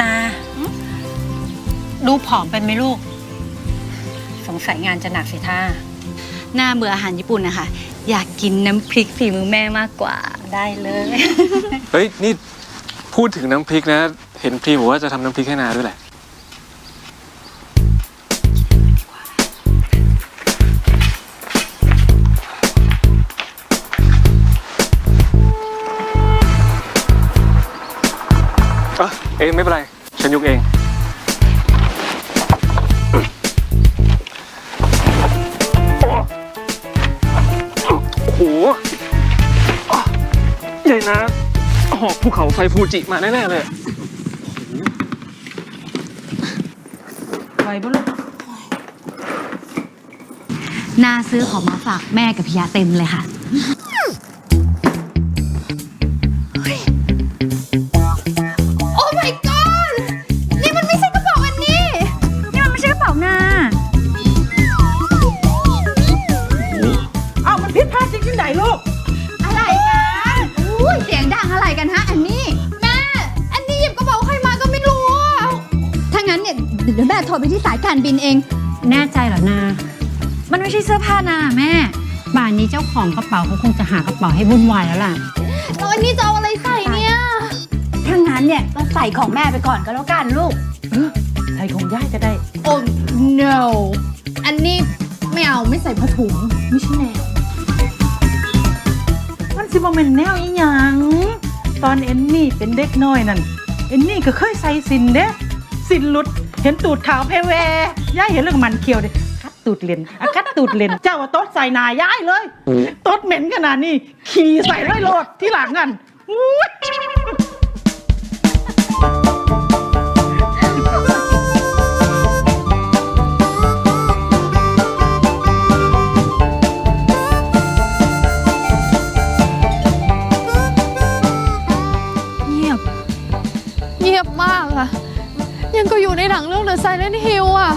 นา ดูผอมไปไหมลูก สงสัยงานจะหนักสิท่า หน้าเบื่ออาหารญี่ปุ่นนะคะ อยากกินน้ำพริกฝีมือแม่มากกว่า ได้เลย เฮ้ย นี่พูดถึงน้ำพริกนะ เห็นพรีบอกว่าจะทำน้ำพริกให้นาด้วยแหละ เองไม่เป็นไร ฉันยกเอง โอ้โหอะใหญ่นะ หอบภูเขาไฟฟูจิมาแน่ๆเลย ไหวบ่ลูกนาซื้อของมาฝากแม่กับพิยาเต็มเลยค่ะ กันฮะอันนี้แม่อันนี้หยิบกระเป๋าใครมาก็ไม่รู้อะถ้างั้นเนี่ยเดี๋ยวแม่โทรไปที่สายการบินเอง แน่ใจเหรอนา มันไม่ใช่เสื้อผ้านาแม่บ้านนี้เจ้าของกระเป๋าเขาคงจะหากระเป๋าให้วุ่นวายแล้วล่ะ แล้วอันนี้จะเอาอะไรใส่เนี่ยถ้างั้นเนี่ยก็ใส่ของแม่ไปก่อนก็แล้วกันลูก ใส่ของย่ายก็ได้ โอ้ no อันนี้ไม่เอาไม่ใส่ผ้าถุงไม่ใช่แนว มันสิบ่แม่นแนวอีหยัง ตอนเอ็นนี่เป็นเด็กน้อยนั่น เอ็นนี่ก็เคยใส่สินเด้สินหลุด เห็นตูดขาวแพรแวย่ายเห็นเรื่องมันเขียวเด้คัดตูดเลนอะคัดตูดเลน เจ้าว่าโต๊ดใส่หนาย่ายเลยโต๊ดเหม็นขนาดนี้ขี่ใส่เลยโลดที่หลังกันอุ๊ เงียบมากอะยังก็อยู่ในหนังเรื่อง The Silent Hill อะ